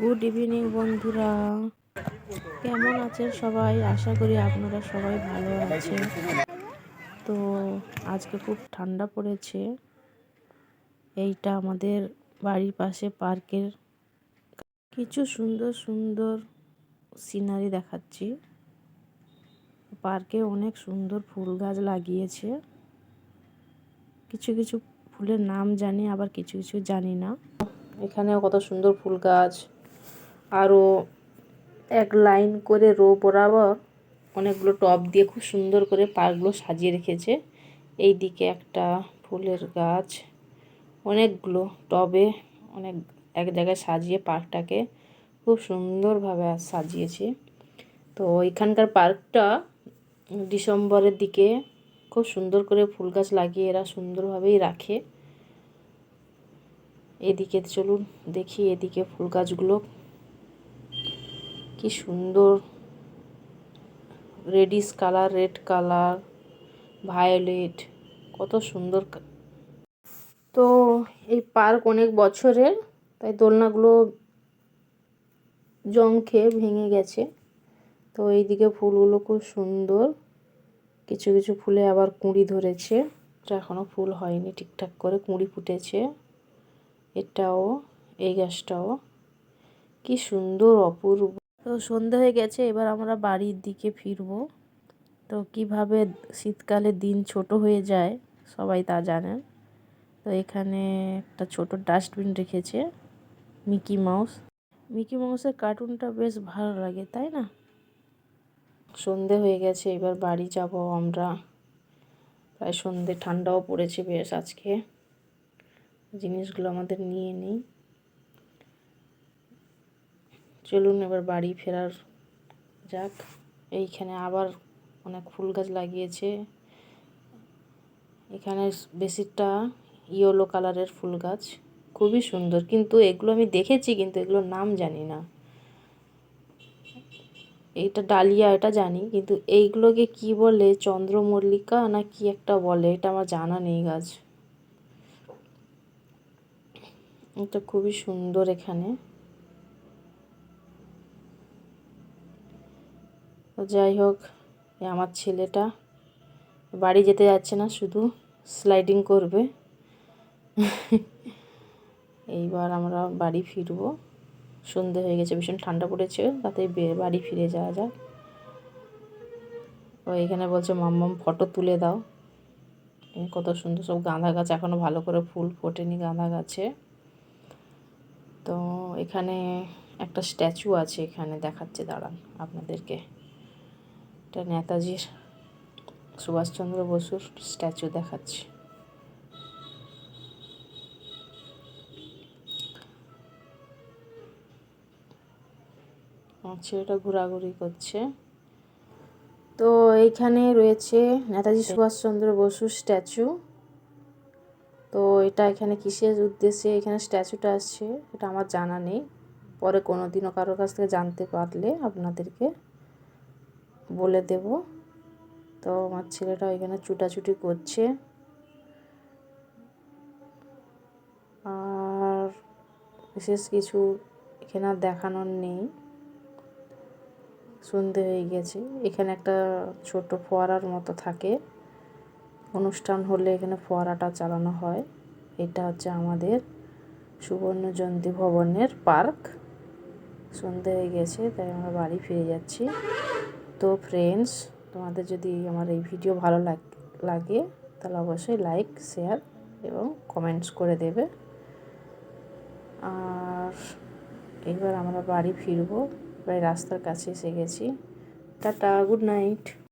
Good evening বন্ধুরা। কেমন আছেন সবাই? আশা করি আপনারা সবাই ভালো আছেন। তো আজকে খুব ঠান্ডা পড়েছে। এইটা আমাদের বাড়ির পাশে পার্কের কিছু সুন্দর সুন্দর সিনারি দেখাচ্ছি। পার্কে অনেক সুন্দর ফুল গাছ লাগিয়েছে। কিছু কিছু ফুলের নাম জানি, আবার কিছু কিছু জানি না। এখানেও কত সুন্দর ফুল গাছ। আরও এক লাইন করে রো বরাবর অনেকগুলো টব দিয়ে খুব সুন্দর করে পার্কগুলো সাজিয়ে রেখেছে। এই দিকে একটা ফুলের গাছ। অনেকগুলো টবে অনেক এক জায়গায় সাজিয়ে পার্কটাকে খুব সুন্দরভাবে সাজিয়েছে। তো এখানকার পার্কটা ডিসেম্বরের দিকে খুব সুন্দর করে ফুল গাছ লাগিয়ে এরা সুন্দরভাবেই রাখে। এদিকে চলুন দেখি, এদিকে ফুল গাছগুলো কি সুন্দর reddish colour, red colour, violet, কত সুন্দর তো এই পার্ক অনেক বছরের, তাই দোলনাগুলো জং খেয়ে ভেঙে গেছে। তো এইদিকে ফুলগুলো খুব সুন্দর। কিছু কিছু ফুলে আবার কুঁড়ি ধরেছে। এখনও ফুল হয়নি ঠিকঠাক করে, কুঁড়ি ফুটেছে। এটাও, এই গাছটাও। কি সুন্দর, অপূর্ব। তো সন্ধে হয়ে গেছে, এবার আমরা বাড়ির দিকে ফিরব। তো কীভাবে শীতকালে দিন ছোট হয়ে যায় সবাই তা জানেন তো এখানে একটা ছোট ডাস্টবিন রেখেছে মিকি মাউস। মিকি মাউসের কার্টুনটা বেশ ভালো লাগে, তাই না? সন্ধে হয়ে গেছে, এবার বাড়ি যাব আমরা। প্রায় সন্ধে, ঠান্ডাও পড়েছে বেশ আজকে। জিনিসগুলো আমাদের নিয়ে নেই। চলুন এবার বাড়ি ফেরার যাক। এইখানে আবার অনেক ফুল গাছ লাগিয়েছে। এখানে বেশিটা ইয়েলো কালারের ফুল গাছ। খুবই সুন্দর। কিন্তু এগুলো আমি দেখেছি, কিন্তু এগুলোর নাম জানি না। এইটা ডালিয়া, এটা জানি। কিন্তু এইগুলোকে কি বলে, চন্দ্রমল্লিকা না কি একটা বলে, এটা আমার জানা নেই গাছ। এটা খুবই সুন্দর এখানে। যাই হোক আমার ছেলেটা। বাড়ি যেতে যাচ্ছে না, শুধু স্লাইডিং করবে। এইবার আমরা বাড়ি ফিরবো। সন্ধে হয়ে গেছে, ভীষণ ঠান্ডা পড়েছে, তাতে বাড়ি ফিরে যাওয়া যাক। ও এখানে বলছে, মাম্মাম ফটো তুলে দাও। কত সুন্দর, সব গাঁদা গাছ এখনও ভালো করে ফুল ফোটেনি গাঁদা গাছে। তো এখানে একটা স্ট্যাচু আছে, এখানে দেখাচ্ছে, দাঁড়ান আপনাদেরকে। এটা নেতাজির সুভাষচন্দ্র বসুর স্ট্যাচু দেখাচ্ছে। ছেলেটা ঘোরাঘুরি করছে। তো এইখানে রয়েছে নেতাজি সুভাষচন্দ্র বসুর স্ট্যাচু। তো এটা এখানে কিসের উদ্দেশ্যে এখানে স্ট্যাচুটা আসছে এটা আমার জানা নেই। পরে কোনো দিনও কারোর কাছ থেকে জানতে পারলে আপনাদেরকে বলে দেব। তো আমার ছেলেটা এখানে চুটাচুটি করছে। আর বিশেষ কিছু এখানে দেখানোর নেই। সন্ধে হয়ে গেছে। এখানে একটা ছোট ফোয়ারার মতো থাকে। অনুষ্ঠান হলে এখানে ফোয়ারাটা চালানো হয়। এটা হচ্ছে আমাদের সুবর্ণ জয়ন্তী ভবনের পার্ক। সন্ধে হয়ে গেছে, তাই আমরা বাড়ি ফিরে যাচ্ছি। তো ফ্রেন্ডস তোমাদের যদি আমার এই ভিডিও ভালো লাগে তাহলে অবশ্যই লাইক শেয়ার এবং কমেন্টস করে দেবে। আর এইবার আমরা বাড়ি ফিরবো, প্রায় রাস্তার কাছে এসে গেছি। Tata good night